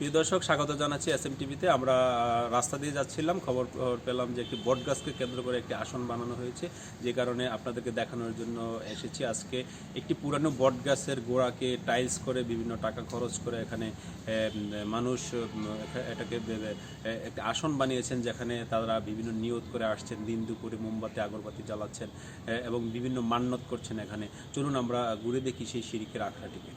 প্রিয় দর্শক, স্বাগত জানাচ্ছি এস এম টিভিতে। আমরা রাস্তা দিয়ে যাচ্ছিলাম, খবর পেলাম যে একটি বট গাছকে কেন্দ্র করে একটি আসন বানানো হয়েছে। যে কারণে আপনাদেরকে দেখানোর জন্য এসেছি আজকে। একটি পুরানো বট গাছের গোড়াকে টাইলস করে বিভিন্ন টাকা খরচ করে এখানে মানুষ এটাকে একটি আসন বানিয়েছেন, যেখানে তারা বিভিন্ন নিয়ত করে আসছেন। দিন দুপুরে মোমবাতি, আগরবাতি জ্বালাচ্ছেন এবং বিভিন্ন মান্যত করছেন এখানে। চলুন আমরা, ঘুরে দেখি সেই সিঁড়িকে আখড়াটিকে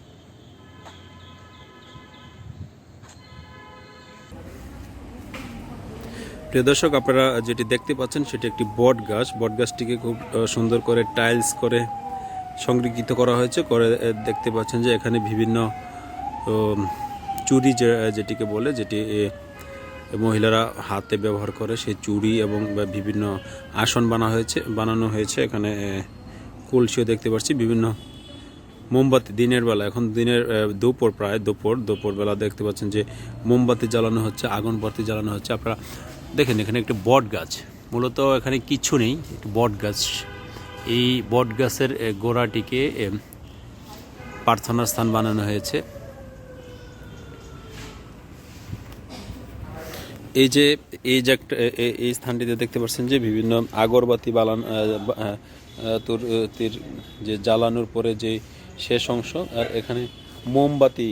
প্রিয় দর্শক, আপনারা যেটি দেখতে পাচ্ছেন সেটি একটি বট গাছ। বট গাছটিকে খুব সুন্দর করে টাইলস করে সংরক্ষিত করা হয়েছে। করে দেখতে পাচ্ছেন যে এখানে বিভিন্ন চুরি যেটিকে বলে, যেটি মহিলারা হাতে ব্যবহার করে, সেই চুড়ি এবং বিভিন্ন আসন বানা হয়েছে, বানানো হয়েছে। এখানে কলসিও দেখতে পাচ্ছি। বিভিন্ন মোমবাতি, দিনের বেলা, এখন দিনের দুপুর প্রায়, দুপুর দুপুর বেলা দেখতে পাচ্ছেন যে মোমবাতি জ্বালানো হচ্ছে, আগুন বাতি জ্বালানো হচ্ছে। আপনারা দেখেন এখানে একটি বট গাছ। মূলত এখানে কিছু নেই একটি বট গাছ। এই বট গাছের গোড়াটিকে আহ, প্রার্থনার স্থান বানানো হয়েছে। এই যে এই যে একটা এই স্থানটিতে দেখতে পাচ্ছেন যে বিভিন্ন আগরবাতি বালান তীর যে জ্বালানোর পরে যে শেষ অংশ আর এখানে মোমবাতি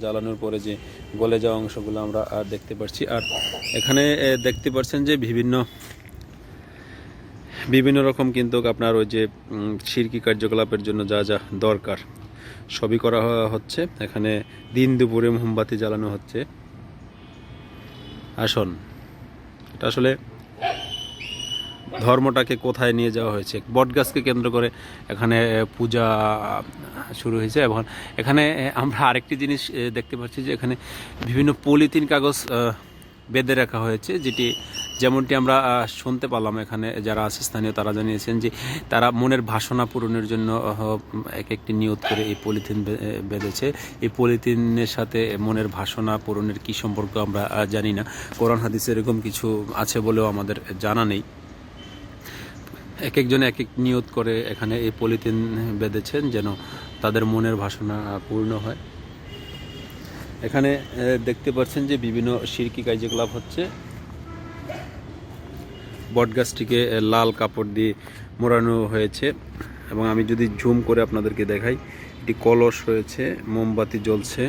জ্বালানোর পরে যে গলে যাওয়া অংশগুলো আমরা আর দেখতে পাচ্ছি আর এখানে দেখতে পাচ্ছেন যে বিভিন্ন বিভিন্ন রকম কিন্তু আপনার ওই যে শিরকি কার্যকলাপের জন্য যা যা দরকার সবই করা হচ্ছে। এখানে দিন দুপুরে মোমবাতি জ্বালানো হচ্ছে। আসন, এটা আসলে ধর্মটাকে কোথায় নিয়ে যাওয়া হয়েছে? বটগাছকে কেন্দ্র করে এখানে পূজা শুরু হয়েছে এবং এখানে আমরা আরেকটি জিনিস দেখতে পাচ্ছি যে এখানে বিভিন্ন পলিথিন কাগজ বেঁধে রাখা হয়েছে, যেটি, যেমনটি আমরা শুনতে পারলাম এখানে যারা আছে, স্থানীয়, তারা জানিয়েছেন যে তারা মনের বাসনা পূরণের জন্য এক একটি নিয়ত করে এই পলিথিন বেঁধেছে। এই পলিথিনের সাথে মনের ভাষণা পূরণের কি সম্পর্ক আমরা জানি না। কোরআন হাদিসে এরকম কিছু আছে বলেও আমাদের জানা নেই। এক একজনে এক এক নিয়ত করে এখানে এই পলিথিন বেঁধেছেন যেন তাদের মনের বাসনা পূর্ণ হয়। এখানে দেখতে পাচ্ছেন যে বিভিন্ন শিরকি কার্যকলাপ হচ্ছে। বটগাছটিকে লাল কাপড় দিয়ে মোড়ানো হয়েছে। এবং আমি যদি ঝুম করে আপনাদেরকে দেখাই, একটি কলস রয়েছে, মোমবাতি জ্বলছে,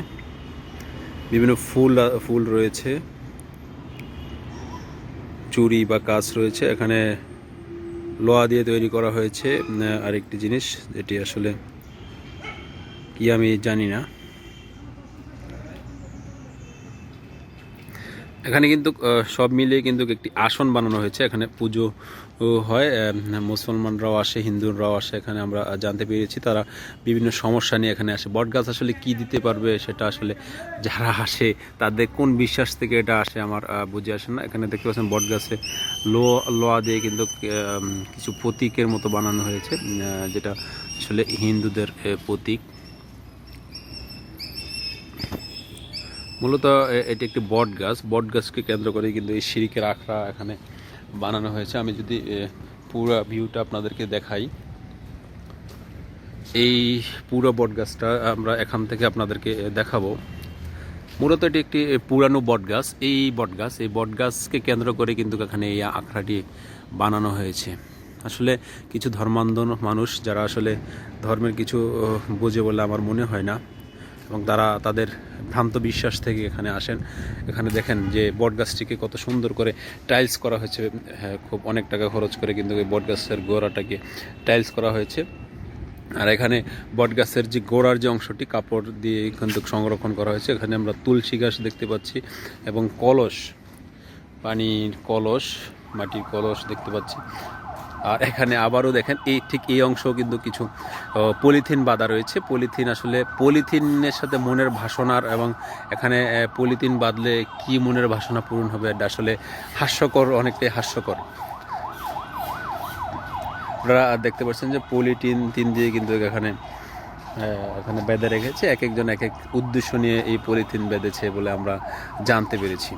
বিভিন্ন ফুল ফুল রয়েছে চুড়ি বা কাজ রয়েছে। এখানে লোহা দিয়ে তৈরি করা হয়েছে আরেকটি জিনিস যেটি আসলে কি আমি জানি না। এখানে কিন্তু সব মিলিয়ে কিন্তু একটি আসন বানানো হয়েছে। এখানে পুজো হয় মুসলমানরাও আসে, হিন্দুরাও আসে, এখানে আমরা জানতে পেরেছি। তারা বিভিন্ন সমস্যা নিয়ে এখানে আসে। বটগাছ আসলে কি দিতে পারবে সেটা আসলে যারা আসে, তাদের কোন বিশ্বাস থেকে এটা আসে আমার বুঝে আসে না। এখানে দেখতে পাচ্ছেন বটগাছে লো, লোয়া দিয়ে কিন্তু কিছু প্রতীকের মতো বানানো হয়েছে যেটা আসলে হিন্দুদের প্রতীক। মূলত এটি একটি বট গাছ বট গাছকে কেন্দ্র করে কিন্তু এই সিরিকের আখড়া এখানে বানানো হয়েছে। আমি যদি পুরো ভিউটা আপনাদেরকে দেখাই। এই পুরো বট গাছটা আমরা এখান থেকে আপনাদেরকে দেখাবো। মূলত এটি একটি পুরানো বট গাছ এই বট গাছ এই বট গাছকে কেন্দ্র করে কিন্তু এখানে এই আখড়াটি বানানো হয়েছে। আসলে কিছু ধর্মান্ধ মানুষ, যারা আসলে ধর্মের কিছু বোঝে বলে আমার মনে হয় না। এবং তারা তাদের ভ্রান্ত বিশ্বাস থেকে এখানে আসেন। এখানে দেখেন যে বটগাছটিকে কত সুন্দর করে টাইলস করা হয়েছে। হ্যাঁ খুব অনেক টাকা খরচ করে কিন্তু এই বটগাছের গোড়াটাকে টাইলস করা হয়েছে। আর এখানে বটগাছের যে গোড়ার যে অংশটি, কাপড় দিয়ে কিন্তু সংরক্ষণ করা হয়েছে। এখানে আমরা তুলসী গাছ দেখতে পাচ্ছি এবং কলস, পানির কলস, মাটির কলস দেখতে পাচ্ছি। আর এখানে আবারও দেখেন, এই ঠিক এই অংশ কিন্তু কিছু পলিথিন বাঁধা রয়েছে। পলিথিন আসলে পলিথিনের সাথে মনের ভাসনার এবং এখানে পলিথিন বাঁধলে কি মনের ভাসনা পূরণ হবে, এটা আসলে হাস্যকর, অনেকটাই হাস্যকর। আপনারা দেখতে পাচ্ছেন যে পলিথিন তিন দিয়ে কিন্তু এখানে এখানে বেঁধে রেখেছে। এক একজন এক এক উদ্দেশ্য নিয়ে এই পলিথিন বেঁধেছে বলে আমরা জানতে পেরেছি।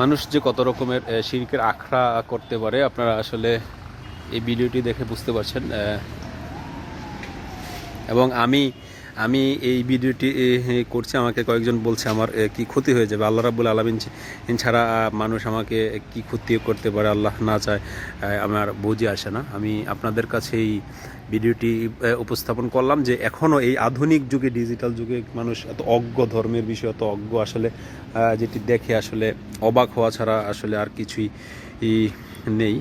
মানুষ যে কত রকমের শিরকের আখড়া করতে পারে, আপনারা আসলে এই ভিডিওটি দেখে বুঝতে পারছেন এবং আমি আমি এই ভিডিওটি করছি, আমাকে কয়েকজন বলছে আমার কি ক্ষতি হয়ে যাবে। আল্লাহ রাবুল আলমিন ছাড়া মানুষ আমাকে কি ক্ষতি করতে পারে, আল্লাহ না চায় আমার বুঝে আসে না। আমি আপনাদের কাছে এই ভিডিওটি উপস্থাপন করলাম যে এখনও এই আধুনিক যুগে, ডিজিটাল যুগে মানুষ এত অজ্ঞ, ধর্মের বিষয়ে এত অজ্ঞ আসলে যেটি দেখে আসলে অবাক হওয়া ছাড়া আসলে আর কিছুই নেই।